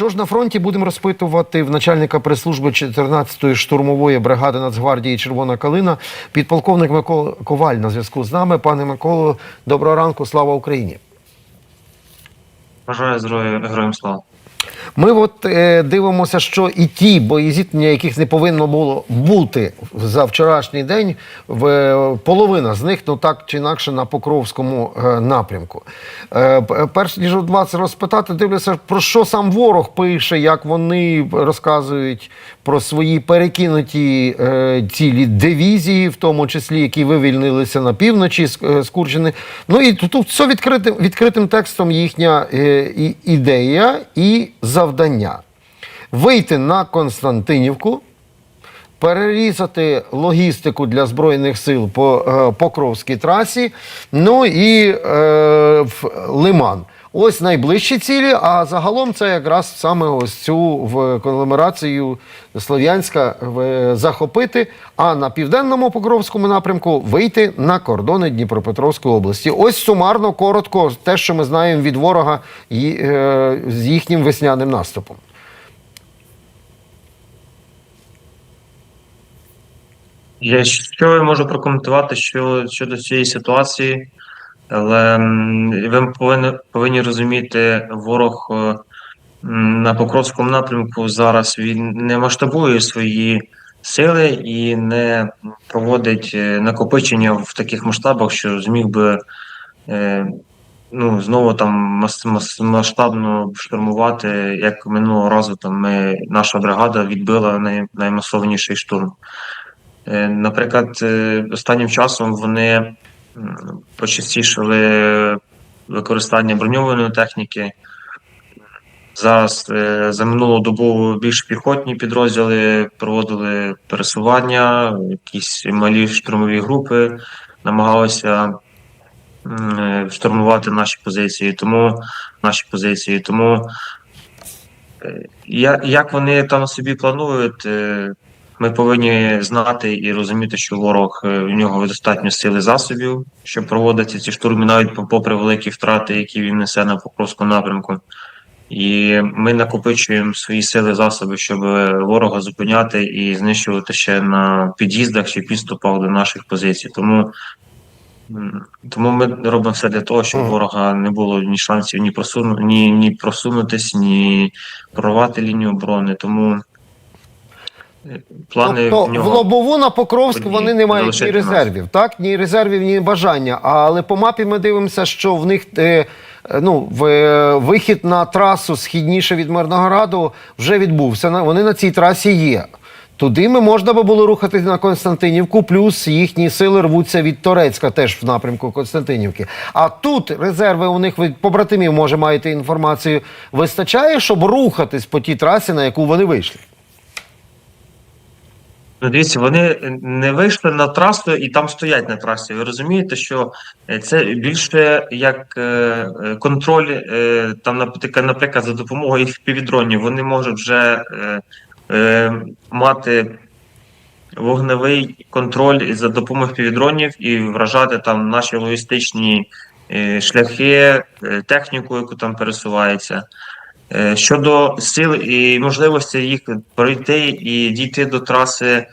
що ж на фронті будемо розпитувати в начальника прес-служби 14-ї штурмової бригади Нацгвардії Червона Калина, підполковник Микола Коваль на зв'язку з нами. Пане Миколо, доброго ранку, слава Україні. Бажаю здоров'я, героям слава. Ми от е, дивимося, що і ті бої-зіткнення, яких не повинно було бути за вчорашній день, в, е, половина з них ну так чи інакше на Покровському е, напрямку. Е, перш ніж от вас розпитати, дивлюся, про що сам ворог пише, як вони розказують про свої перекинуті е, цілі дивізії, в тому числі, які вивільнилися на півночі з, е, Курщини. Ну і тут, тут все відкритим, відкритим текстом їхня е, і, ідея і завдання. Вийти на Константинівку, перерізати логістику для Збройних сил по е, Покровській трасі, ну і е, в Лиман. Ось найближчі цілі, а загалом це якраз саме ось цю в конгломерацію Слов'янська захопити, а на південному Покровському напрямку вийти на кордони Дніпропетровської області. Ось сумарно, коротко, те, що ми знаємо від ворога і, е, з їхнім весняним наступом. Я що я можу прокоментувати що, щодо цієї ситуації, але ви повинні, повинні розуміти, ворог е, на Покровському напрямку зараз він не масштабує свої сили і не проводить е, накопичення в таких масштабах, що зміг би е, ну, знову там мас, мас, масштабно штурмувати, як минулого разу там ми, наша бригада відбила най, наймасовніший штурм. Наприклад, останнім часом вони м, почастішили використання броньованої техніки. Зараз е, за минулу добу більш піхотні підрозділи проводили пересування, якісь малі штурмові групи намагалися е, штурмувати наші позиції, тому наші позиції. Тому е, як вони там собі планують, ми повинні знати і розуміти, що ворог е, в нього достатньо сили засобів, щоб проводити ці штурми, навіть попри великі втрати, які він несе на Покровському напрямку. І ми накопичуємо свої сили засоби, щоб е, ворога зупиняти і знищувати ще на під'їздах чи підступах до наших позицій. Тому, тому ми робимо все для того, щоб ворога не було ні шансів ні просуну, ні, ні просунутись, ні прорвати лінію оборони. Тому е, плани тобто в в. Лобову на Покровську одні, вони не мають ні нас. резервів, так? Ні резервів, ні бажання. Але по мапі ми дивимося, що в них е, ну, в, е, вихід на трасу східніше від Мирнограду вже відбувся. Вони на цій трасі є. Туди ми можна би було рухатись на Константинівку, плюс їхні сили рвуться від Торецька, теж в напрямку Константинівки. А тут резерви у них від побратимів, може, маєте інформацію, вистачає, щоб рухатись по тій трасі, на яку вони вийшли. Ну, дивіться, вони не вийшли на трасу і там стоять на трасі. Ви розумієте, що е, це більше як е, е, контроль, там, наприклад, за допомогою їх півдронів, вони можуть вже мати вогневий контроль за допомогою півдронів і вражати там наші логістичні шляхи, техніку, яку там пересувається. Е, Щодо сил і можливості їх пройти і дійти до траси,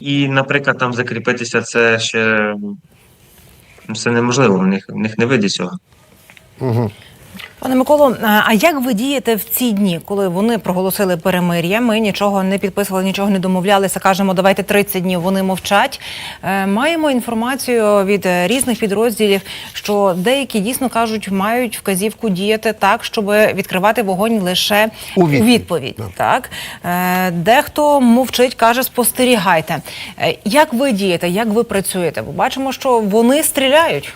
і, наприклад, там закріпитися, це ще це неможливо. В них, в них не вийде цього. Угу. Пане Миколо, а як ви дієте в ці дні, коли вони проголосили перемир'я? Ми нічого не підписували, нічого не домовлялися. Кажемо, давайте 30 днів. Вони мовчать. Е, Маємо інформацію від різних підрозділів, що деякі дійсно кажуть, мають вказівку діяти так, щоб відкривати вогонь лише У у відповідь. відповідь. Да. Так Е, дехто мовчить, каже, спостерігайте. Е, Як ви дієте? Як ви працюєте? Бо бачимо, що вони стріляють.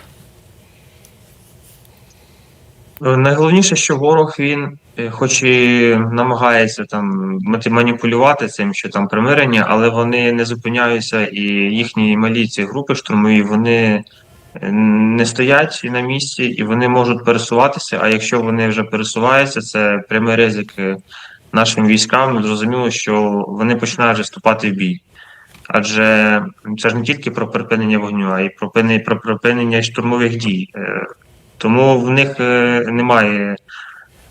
Е, Найголовніше, що ворог він, е, хоч і намагається там маніпулювати цим, що там примирення, але вони не зупиняються, і їхні малі ці групи штурмові вони е, не стоять на місці, і вони можуть пересуватися. А якщо вони вже пересуваються, це прямий ризик нашим військам. Зрозуміло, що вони починають вже вступати в бій. Адже це ж не тільки про припинення вогню, а й про припинення штурмових дій. Тому в них е, немає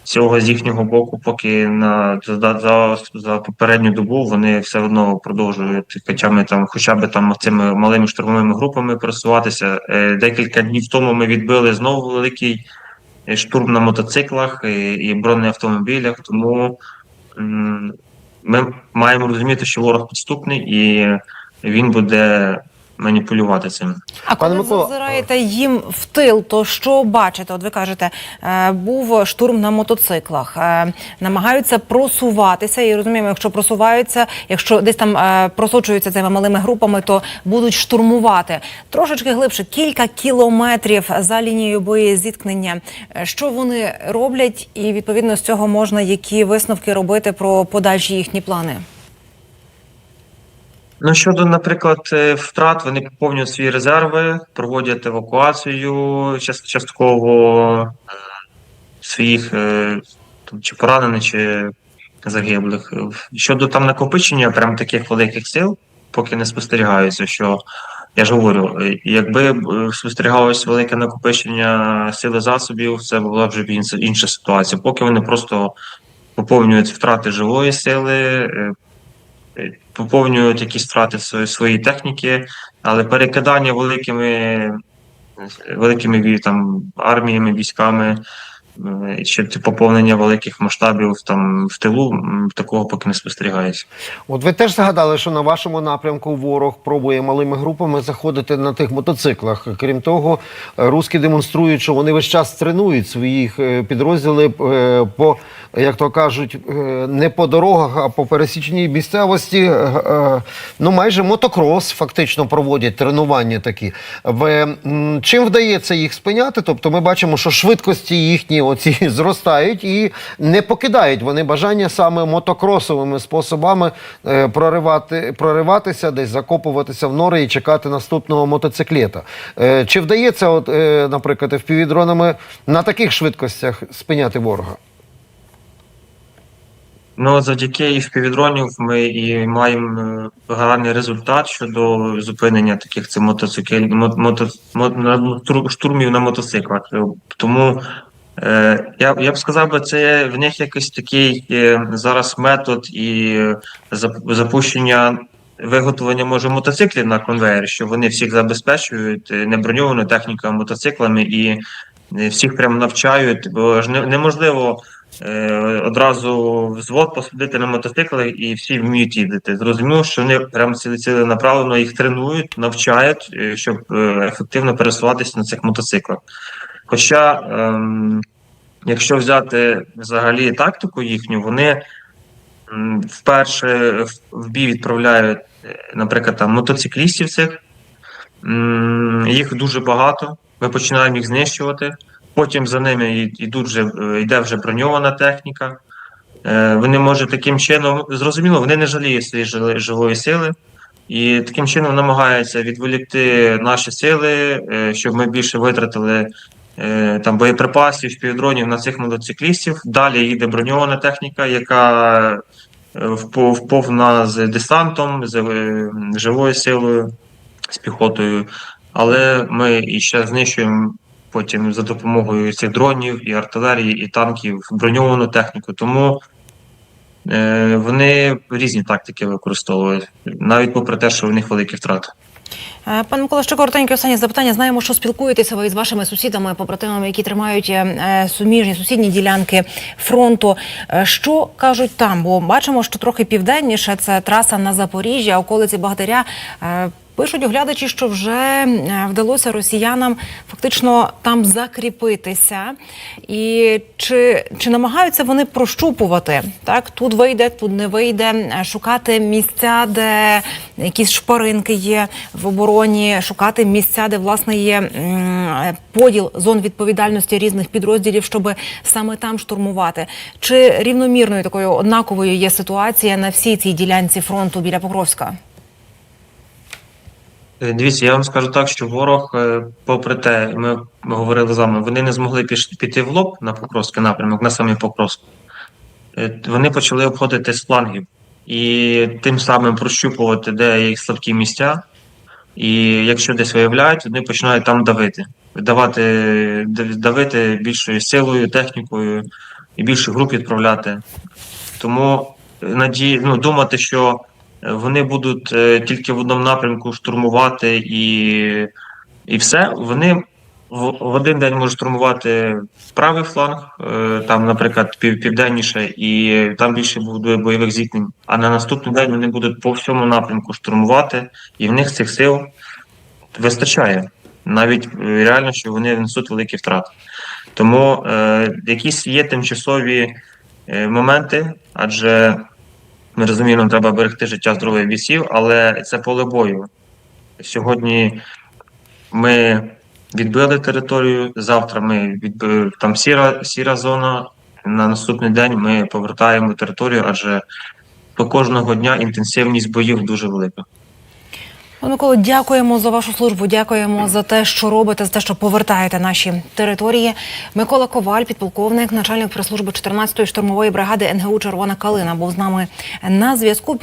цього з їхнього боку, поки на за, за, за попередню добу вони все одно продовжують хоча там, хоча б там цими малими штурмовими групами просуватися. Е, Декілька днів тому ми відбили знову великий е, штурм на мотоциклах і, і бронеавтомобілях. Тому ми маємо розуміти, що ворог підступний і він буде маніпулювати цим. А коли Пане Микола, зазираєте їм в тил, то що бачите? От ви кажете, е, був штурм на мотоциклах, е, намагаються просуватися. І розуміємо, якщо просуваються, якщо десь там е, просочуються цими малими групами, то будуть штурмувати трошечки глибше, кілька кілометрів за лінією боєзіткнення. Е, Що вони роблять, і відповідно з цього можна які висновки робити про подальші їхні плани? Ну, щодо, наприклад, е, втрат, вони поповнюють свої резерви, проводять евакуацію частково е, своїх е, чи поранених, чи загиблих. Щодо там накопичення прям таких великих сил, поки не спостерігаються, що я ж говорю, якби спостерігалось велике накопичення сили засобів, це була б інша ситуація. Поки вони просто поповнюють втрати живої сили. Поповнюють якісь втрати свої, техніки, але перекидання великими, великими там, арміями, військами, е, чи поповнення великих масштабів там в тилу, такого поки не спостерігається. От ви теж згадали, що на вашому напрямку ворог пробує малими групами заходити на тих мотоциклах. Крім того, руски демонструють, що вони весь час тренують своїх е, підрозділи е, по, як то кажуть, не по дорогах, а по пересічній місцевості. Ну, майже мотокрос фактично проводять тренування такі. Чим вдається їх спиняти? Тобто ми бачимо, що швидкості їхні оці зростають і не покидають вони бажання саме мотокросовими способами е, проривати, прориватися, десь закопуватися в нори і чекати наступного мотоциклета. Е, чи вдається, от, е, наприклад, впівдронами на таких швидкостях спиняти ворога? Ну, завдяки і впівдронів ми і маємо гарний результат щодо зупинення таких це мотоциклів, мото, мо- на- штурмів на мотоциклах. Тому я, я б сказав, би, це в них якийсь такий е, зараз метод і е, запущення виготовлення може мотоциклів на конвейер, що вони всіх забезпечують е, неброньованою технікою мотоциклами і е, всіх прям навчають, бо ж неможливо е, одразу взвод посадити на мотоцикли і всі вміють їздити. Зрозуміло, що вони прям ціли ціленаправленно їх тренують, навчають, е, щоб е, ефективно пересуватися на цих мотоциклах. Хоча, ем, якщо взяти взагалі тактику їхню, вони вперше в- бій відправляють, е, наприклад, там мотоциклістів цих. М, Їх дуже багато. Ми починаємо їх знищувати. Потім за ними йдуть вже е, йде вже броньована техніка. Е, Вони можуть таким чином зрозуміло, вони не жаліють своєї живої сили, і таким чином намагаються відволікти наші сили, щоб ми більше витратили там боєприпасів, півдронів на цих мотоциклістів. Далі їде броньована техніка, яка е, вповна з десантом, з е, живою силою, з піхотою. Але ми і ще знищуємо потім за допомогою цих дронів, і артилерії, і танків броньовану техніку. Тому е, вони різні тактики використовують, навіть попри те, що в них великі втрати. Е, Пане Микола, ще коротеньке останнє запитання. Знаємо, що спілкуєтеся ви з вашими сусідами, побратимами, які тримають е, суміжні сусідні ділянки фронту. Е, Що кажуть там? Бо бачимо, що трохи південніше це траса на Запоріжжя, околиці Богатиря. Пишуть оглядачі, що вже е, вдалося росіянам фактично там закріпитися. І чи, чи намагаються вони прощупувати? Так, тут вийде, тут не вийде, е, шукати місця, де якісь шпаринки є в обороні, шукати місця, де власне є поділ зон відповідальності різних підрозділів, щоб саме там штурмувати. Чи рівномірною такою однаковою є ситуація на всій цій ділянці фронту біля Покровська? Е, Дивіться, я вам скажу так, що ворог, е, попри те, ми, говорили з вами, вони не змогли піти в лоб на Покровський напрямок, на самий Покровськ. Е, Вони почали обходити з флангів і тим самим прощупувати, де їх слабкі місця. І якщо десь виявляють, вони починають там давити, давати, давити більшою силою, технікою. і більше груп відправляти. Тому наді... ну, думати, що вони будуть е, тільки в одному напрямку штурмувати і, і все. Вони в, один день можуть штурмувати правий фланг, е, там, наприклад, пів, південніше, і там більше буде бойових зіткнень. А на наступний день вони будуть по всьому напрямку штурмувати, і в них цих сил вистачає. Навіть е, реально, що вони несуть великі втрати. Тому е, якісь є тимчасові е, моменти, адже ми розуміємо, треба берегти життя здоров'я бійців, але це поле бою. Сьогодні ми відбили територію, завтра ми відбили там сіра, сіра зона. На наступний день ми повертаємо територію, адже по кожного дня інтенсивність боїв дуже велика. Пане Миколо, дякуємо за вашу службу. Дякуємо за те, що робите, за те, що повертаєте наші території. Микола Коваль, підполковник, начальник прес-служби 14-ї штурмової бригади НГУ Червона Калина, був з нами на зв'язку.